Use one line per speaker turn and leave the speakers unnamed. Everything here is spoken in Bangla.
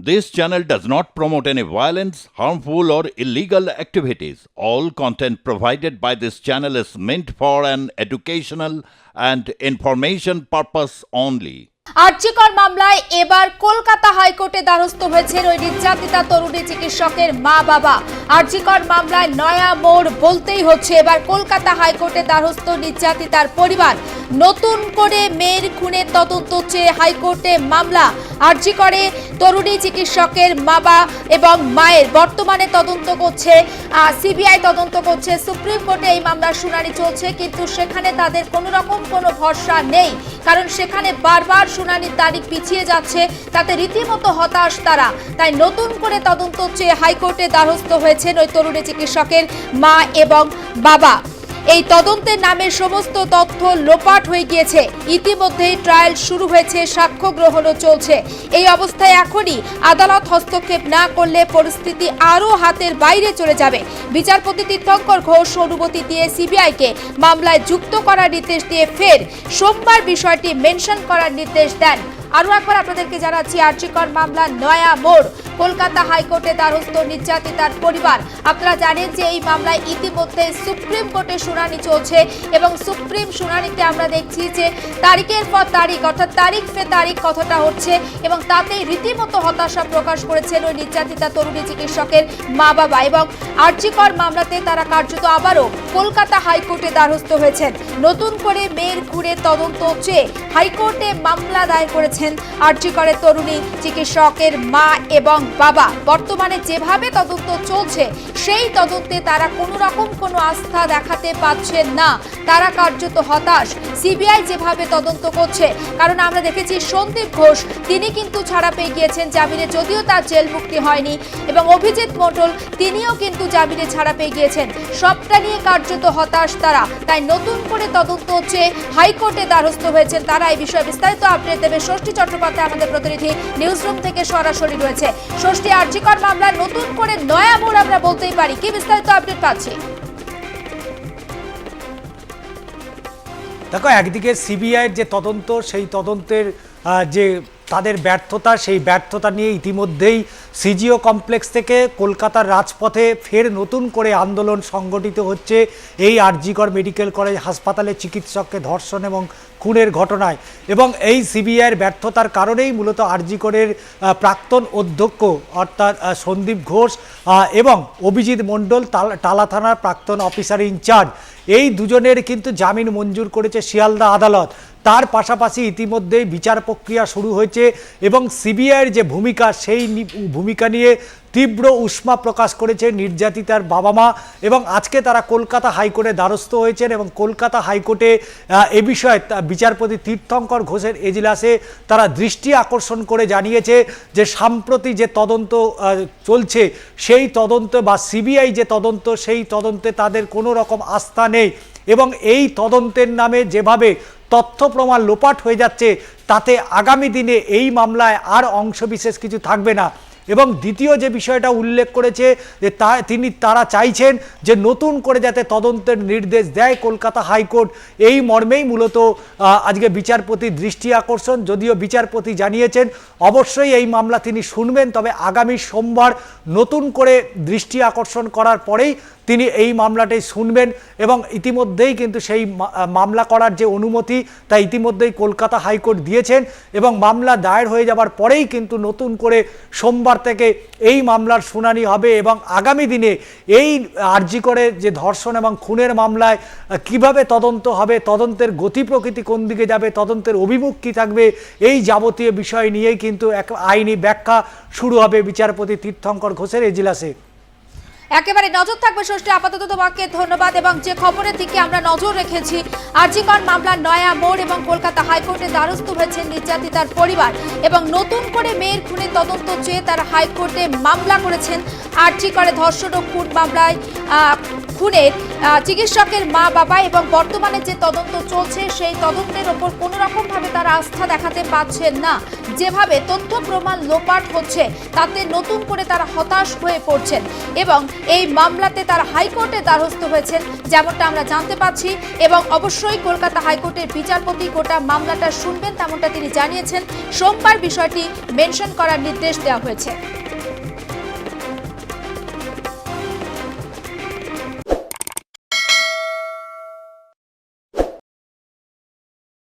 This channel does not promote any violence, harmful, or illegal activities. All content provided by this channel is meant for an educational and information purpose only.
RG Kar মামলায় এবার কলকাতা হাইকোর্টে দ্বারস্থ হয়েছেন ওই নির্যাতিতা তরুণী চিকিৎসকের মা বাবা আর্চিকর মামলায় নয়া মোড় বলতেই হচ্ছে এবার কলকাতা হাইকোর্টে দ্বারস্থ নির্যাতিতার পরিবার নতুন করে মেয়ের খুনের তদন্ত চেয়ে হাইকোর্টে মামলা আর্চিকরে তরুণী চিকিৎসকের বাবা এবং মায়ের বর্তমানে তদন্ত করছে সিবিআই তদন্ত করছে, সুপ্রিম কোর্টে এই মামলার শুনানি চলছে, কিন্তু সেখানে তাদের কোনো রকম কোনো ভরসা নেই, কারণ সেখানে বারবার শুনানির তারিখ পিছিয়ে যাচ্ছে, তাতে রীতিমতো হতাশ তারা। তাই নতুন করে তদন্ত চেয়ে হাইকোর্টে দ্বারস্থ হয়েছেন ওই তরুণী চিকিৎসকের মা এবং বাবা। এই তদন্তের নামে সমস্ত তথ্য লোপাট হয়ে গিয়েছে। ইতিমধ্যেই ট্রায়াল শুরু হয়েছে, সাক্ষ্য গ্রহণও চলছে। এই অবস্থায় এখনই আদালত হস্তক্ষেপ না করলে পরিস্থিতি আরও হাতের বাইরে চলে যাবে। বিচারপতি তীর্থঙ্কর ঘোষ অনুমতি দিয়ে সিবিআইকে মামলায় যুক্ত করার নির্দেশ দিয়ে ফের সোমবার বিষয়টি মেনশন করার নির্দেশ দেন। আরও একবার আপনাদেরকে জানাচ্ছি, আর্যিকর মামলা নয়া মোড়। কলকাতা হাইকোর্টে দ্বারস্থ নির্যাতিতার পরিবার। আপনারা জানেন যে এই মামলায় ইতিমধ্যে সুপ্রিম কোর্টে শুনানি চলছে এবং সুপ্রিম শুনানিতে আমরা দেখছি যে তারিখের পর তারিখ, অর্থাৎ তারিখ পে তারিখ কথাটা হচ্ছে এবং তাতেই রীতিমতো হতাশা প্রকাশ করেছেন ওই নির্যাতিতা তরুণী চিকিৎসকের মা বাবা এবং আর্যিকর মামলাতে তারা কার্যত আবারও কলকাতা হাইকোর্টে দ্বারস্থ হয়েছেন। নতুন করে মেয়ের ঘুরে তদন্ত চেয়ে হাইকোর্টে মামলা দায়ের করেছেন। আর্যিকরের তরুণী, চিকিৎসকের মা এবং বাবা। বর্তমানে যেভাবে তদন্ত চলছে, সেই তদন্তে তারা কোনো রকম কোনো আস্থা দেখাতে পাচ্ছেন না। তারা কার্যত হতাশ। সিবিআই যেভাবে তদন্ত করছে, কারণ আমরা দেখেছি সন্দীপ ঘোষ, তিনি কিন্তু ছাড়া পেয়ে গিয়েছেন জামিনে, যদিও তার জেল মুক্তি হয়নি। এবং অভিজিৎ মণ্ডল, তিনিও কিন্তু জামিনে ছাড়া পেয়ে গিয়েছেন। সবটা নিয়ে কার্যত হতাশ তারা। তাই নতুন করে তদন্ত হচ্ছে, হাইকোর্টে দ্বারস্থ হয়েছেন তারা। এই বিষয়ে বিস্তারিত আপডেট দেবে ষষ্ঠী চট্টোপাধ্যায় আমাদের প্রতিনিধি নিউজ রুম থেকে সরাসরি রয়েছে। ষষ্ঠী আর্জিকর মামলায় নতুন করে নয়া মোড় আমরা বলতেই পারি। কি বিস্তারিত আপডেট পাচ্ছি?
দেখো, একদিকে সিবিআইয়ের যে তদন্ত, সেই তদন্তের যে তাদের ব্যর্থতা, সেই ব্যর্থতা নিয়ে ইতিমধ্যেই সিজিও কমপ্লেক্স থেকে কলকাতার রাজপথে ফের নতুন করে আন্দোলন সংগঠিত হচ্ছে। এই আরজিকর মেডিকেল কলেজ হাসপাতালে চিকিৎসককে ধর্ষণ এবং খুনের ঘটনায়। এবং এই সিবিআইয়ের ব্যর্থতার কারণেই মূলত আরজিকরের প্রাক্তন অধ্যক্ষ অর্থাৎ সন্দীপ ঘোষ এবং অভিজিৎ মণ্ডল টালা থানার প্রাক্তন অফিসার ইনচার্জ। এই দুজনের কিন্তু জামিন মঞ্জুর করেছে শিয়ালদা আদালত। তার পাশাপাশি ইতিমধ্যেই বিচার প্রক্রিয়া শুরু হয়েছে এবং সিবিআইয়ের যে ভূমিকা, সেই ভূমিকা নিয়ে তীব্র উষ্মা প্রকাশ করেছে নির্যাতিতার বাবা মা এবং আজকে তারা কলকাতা হাইকোর্টে দ্বারস্থ হয়েছেন এবং কলকাতা হাইকোর্টে এ বিষয়ে বিচারপতি তীর্থঙ্কর ঘোষের এজলাসে তারা দৃষ্টি আকর্ষণ করে জানিয়েছে যে সাম্প্রতি যে তদন্ত চলছে সেই তদন্ত বা সিবিআই যে তদন্ত, সেই তদন্তে তাদের কোনো রকম আস্থা নেই এবং এই তদন্তের নামে যেভাবে তথ্য প্রমাণ লোপাট হয়ে যাচ্ছে, তাতে আগামী দিনে এই মামলায় আর অংশবিশেষ কিছু থাকবে না। এবং দ্বিতীয় যে বিষয়টা উল্লেখ করেছে যে তা, তিনি তারা চাইছেন যে নতুন করে যাতে তদন্তের নির্দেশ দেয় কলকাতা হাইকোর্ট। এই মর্মেই মূলত আজকে বিচারপতির দৃষ্টি আকর্ষণ। যদিও বিচারপতি জানিয়েছেন, অবশ্যই এই মামলা তিনি শুনবেন, তবে আগামী সোমবার নতুন করে দৃষ্টি আকর্ষণ করার পরেই তিনি এই মামলাটি শুনবেন এবং ইতিমধ্যেই কিন্তু সেই মামলা করার যে অনুমতি, তা ইতিমধ্যেই কলকাতা হাইকোর্ট দিয়েছেন এবং মামলা দায়ের হয়ে যাবার পরেই কিন্তু নতুন করে সোমবার থেকে এই মামলার শুনানি হবে এবং আগামী দিনে এই আর্জি করে যে ধর্ষণ এবং খুনের মামলায় কীভাবে তদন্ত হবে, তদন্তের গতি প্রকৃতি কোন দিকে যাবে, তদন্তের অভিমুখ কী থাকবে, এই যাবতীয় বিষয় নিয়েই কিন্তু এক আইনি ব্যাখ্যা শুরু হবে বিচারপতি তীর্থঙ্কর ঘোষের এজলাসে।
একেবারে নজর থাকবে ষষ্ঠী আপাতত তোমাকে, ধন্যবাদ। এবং যে খবরের দিকে আমরা নজর রেখেছি, আর্জিকর মামলার নয়া মোড় এবং কলকাতা হাইকোর্টে দ্বারস্থ হয়েছে নির্যাতিতার পরিবার এবং নতুন করে মেয়ের খুনের তদন্ত চেয়ে তারা হাইকোর্টে মামলা করেছেন আর্জিকরে ধর্ষণ ও খুন মামলায় খুনের। চিকিৎসকের মা, বাবা এবং বর্তমানে যে তদন্ত চলছে, সেই তদন্তের ওপর কোনো রকম ভাবে তারা আস্থা দেখাতে পারছেন না। যেভাবে তথ্য প্রমাণ লোপাট হচ্ছে, তাতে নতুন করে তারা হতাশ হয়ে পড়ছেন এবং এই মামলাতে তারা হাইকোর্টে দ্বারস্থ হয়েছেন, যেমনটা আমরা জানতে পাচ্ছি এবং অবশ্যই কলকাতা হাইকোর্টের বিচারপতি গোটা মামলাটা শুনবেন, তেমনটা তিনি জানিয়েছেন। সোমবার বিষয়টি মেনশন করার নির্দেশ দেওয়া হয়েছে।